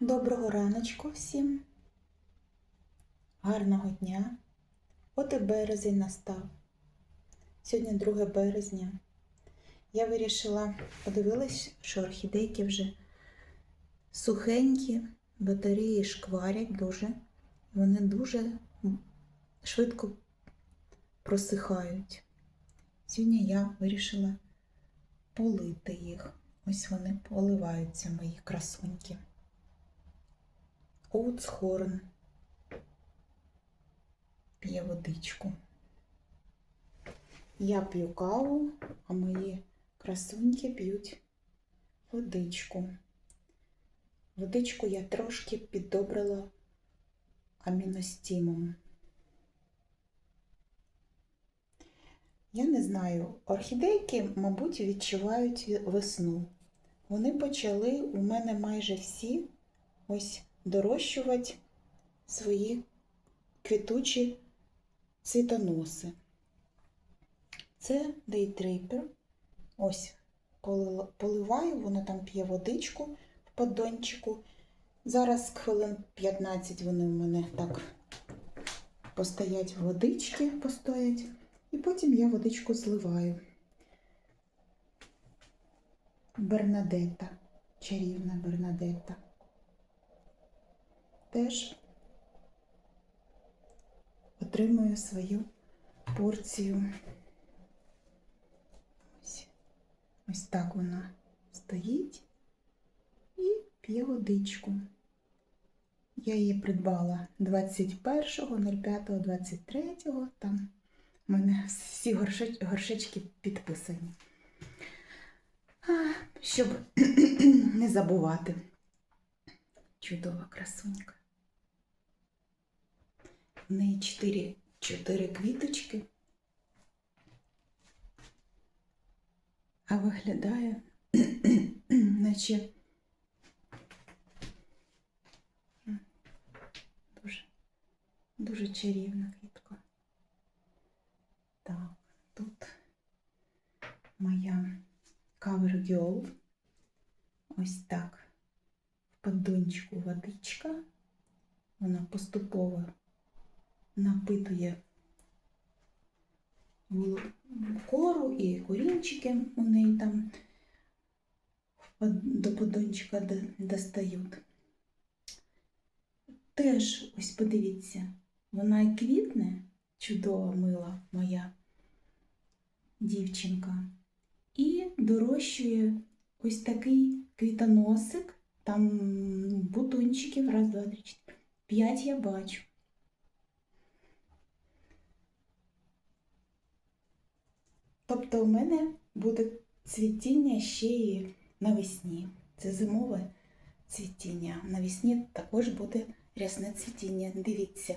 Доброго раночку всім, гарного дня. От і березень настав. Сьогодні 2 березня. Я вирішила, подивилась, що орхідейки вже сухенькі, батареї шкварять дуже. Вони дуже швидко просихають. Сьогодні я вирішила полити їх. Ось вони поливаються, мої красуньки. Оуцхорн п'є водичку. Я п'ю каву, а мої красуньки п'ють водичку. Водичку я трошки піддобрила аміностімом. Я не знаю, орхідейки, мабуть, відчувають весну. Вони почали у мене майже всі ось дорощувати свої квітучі цвітоноси. Це дейтрипер. Ось поливаю, воно там п'є водичку в поддончику. Зараз хвилин 15 вони в мене так постоять водички, постоять, і потім я водичку зливаю. Бернадета, чарівна Бернадета. Теж отримую свою порцію. Ось, ось так вона стоїть і п'є водичку. Я її придбала 21.05.23. Там в мене всі горшечки підписані. Щоб не забувати. Чудова красунька. В неї чотири, чотири квіточки. А виглядає, наче дуже, дуже чарівна квітка. Так, тут моя Cover Girl. Ось так. В поддончику водичка. Вона поступово напитує кору і корінчики у неї там до поддончика до- достають. Теж, ось подивіться, вона і квітне, чудова мила моя дівчинка, і дорощує ось такий квітоносик, там бутончиків, раз, два, три, чотири, п'ять я бачу. Тобто у мене буде цвітіння ще і навесні. Це зимове цвітіння. Навесні також буде рясне цвітіння. Дивіться,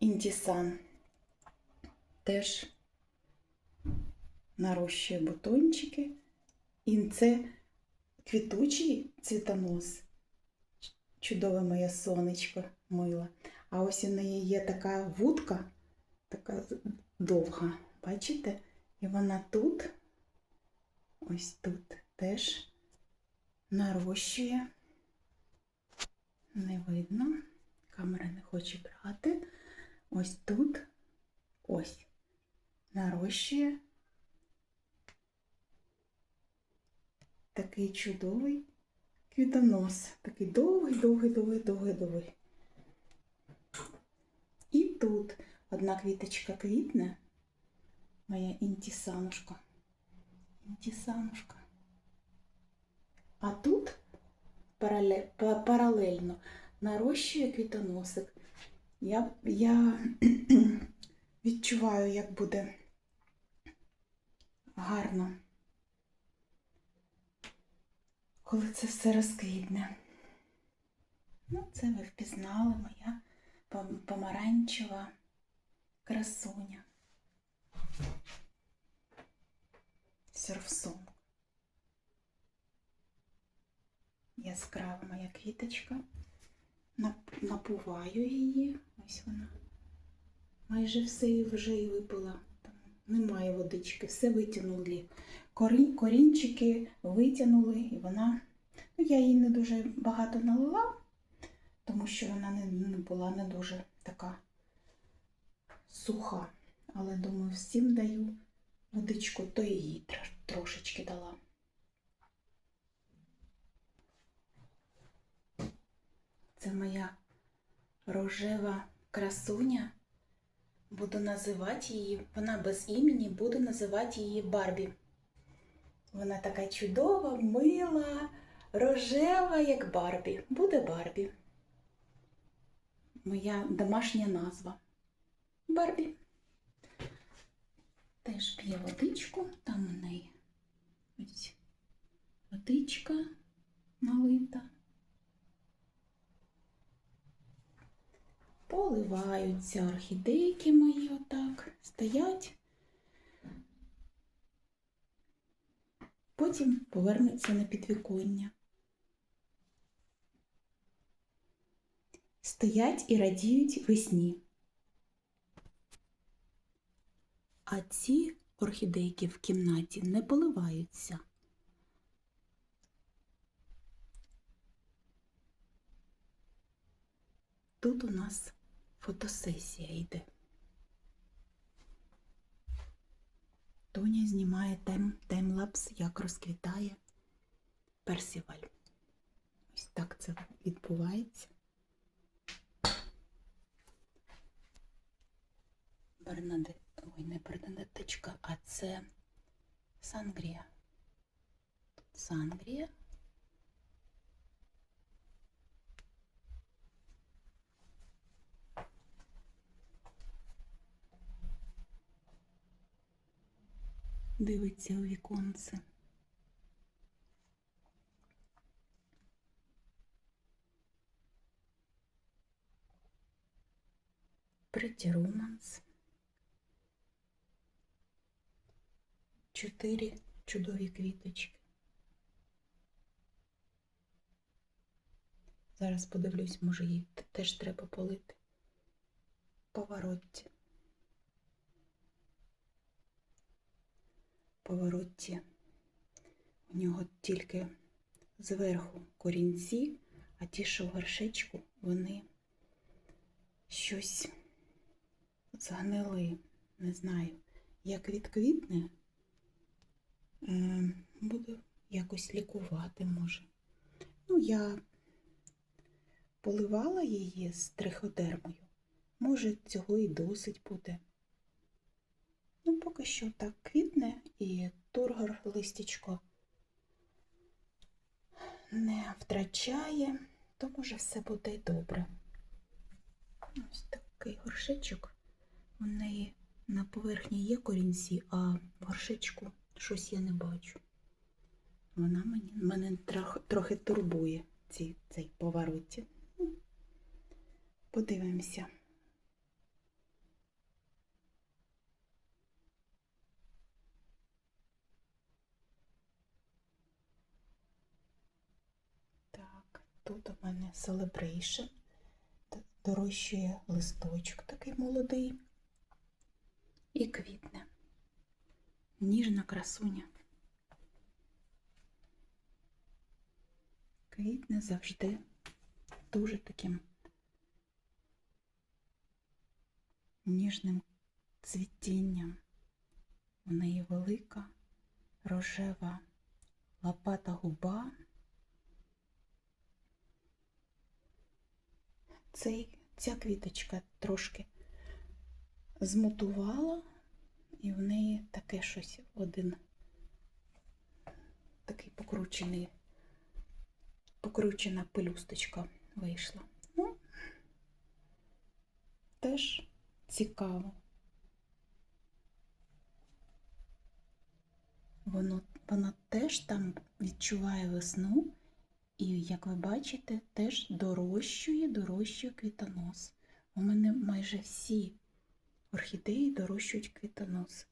інтісан теж нарощує бутончики. І це квітучий цвітонос. Чудове моє сонечко мила. А ось у неї є така вудка, така довга. Бачите? І вона тут, ось тут теж нарощує. Не видно, камера не хоче брати. Ось тут, ось, нарощує такий чудовий квітонос. Такий довгий, довгий, довгий, довгий, довгий. І тут одна квіточка квітне, моя інтісанушка. Інтісанушка. А тут паралельно нарощує квітоносик. Я, я відчуваю, як буде гарно, коли це все розквітне. Ну, це ви впізнали моя помаранчева красуня. Серфсон. Яскрава моя квіточка. Напуваю її. Ось вона. Майже все вже і випила. Немає водички, все витягнули. Корінчики витягнули, і вона Ну, я її не дуже багато налила, тому що вона не була не дуже така суха. Але думаю, всім даю водичку, то і їй трошечки дала. Це моя рожева красуня. Буду називати її, вона без імені, буду називати її Барбі. Вона така чудова, мила, рожева, як Барбі. Буде Барбі. Моя домашня назва. Барбі. Теж п'є водичку, там у неї ось водичка налита. Поливаються орхідейки мої отак, стоять. Потім повернуться на підвіконня. Стоять і радіють весні. А ці орхідейки в кімнаті не поливаються. Тут у нас фотосесія йде. Тоня знімає тайм, таймлапс, як розквітає персіваль. Ось так це відбувається. Бернадет, ой, не Бернадеточка, а це Сангрія. Сангрія. Дивиться у віконце. Pretty Romance. Чотири чудові квіточки. Зараз подивлюсь, може їй теж треба полити. Поворотті. Поворотті. У нього тільки зверху корінці, а ті, що в горшечку, вони щось згнили. Не знаю, як відквітне, буду якось лікувати, може. Ну, я поливала її з триходермою. Може, цього і досить буде. Ну, поки що так квітне і тургор листячко не втрачає, то може все буде добре. Ось такий горшечок. У неї на поверхні є корінці, а горшечку щось я не бачу. Вона мені, мене трохи, трохи турбує ці, цей повороті. Ну, Подивимося. Так, тут у мене Celebration. Д- Дорощує листочок такий молодий. І квітне. Ніжна красуня. Квітне завжди дуже таким ніжним цвітінням. У неї велика рожева лопата губа. Цей, ця квіточка трошки змутувала, і в неї таке щось один такий покручений, покручена пелюсточка вийшла. Ну, теж цікаво. Воно, вона теж там відчуває весну, і, як ви бачите, теж дорощує, дорощує квітонос. У мене майже всі орхідеї дорощують квітонос.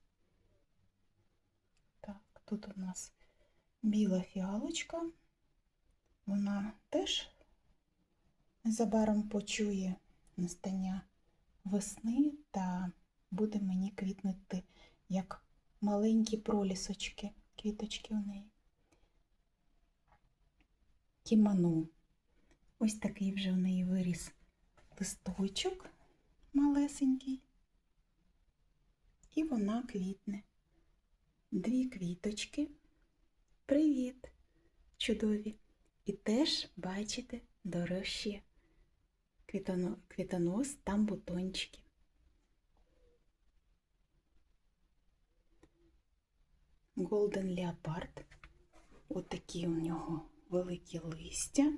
Так, тут у нас біла фіалочка. Вона теж незабаром почує настання весни та буде мені квітнути як маленькі пролісочки, квіточки у неї. кімоно. Ось такий вже в неї виріс листочок малесенький. І вона квітне. Дві квіточки. Привіт, чудові! І теж, бачите, дорожчі квітоно- квітонос, там бутончики. Голден Леопард. Отакі у нього великі листя.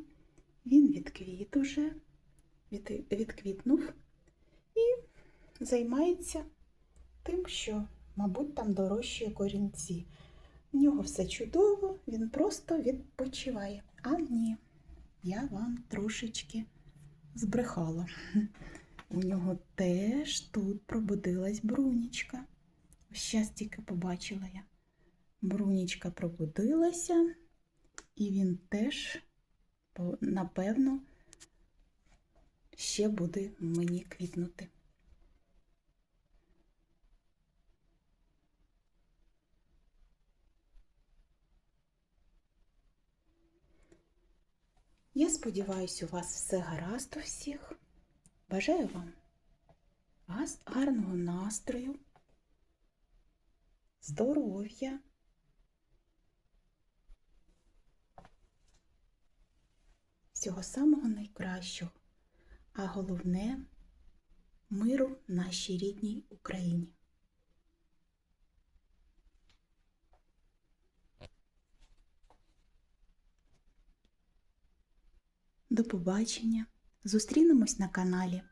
Він відквіт уже, від, відквітнув і займається тим, що, мабуть, там дорожчі корінці. У нього все чудово, він просто відпочиває. А ні, я вам трошечки збрехала. У нього теж тут пробудилась брунічка. Щас тільки побачила я. Брунічка пробудилася, і він теж, напевно, ще буде мені квітнути. Я сподіваюся, у вас все гаразд у всіх. Бажаю вам гарного настрою, здоров'я. Всього самого найкращого, а головне миру нашій рідній Україні. Побачення. Зустрінемось на каналі.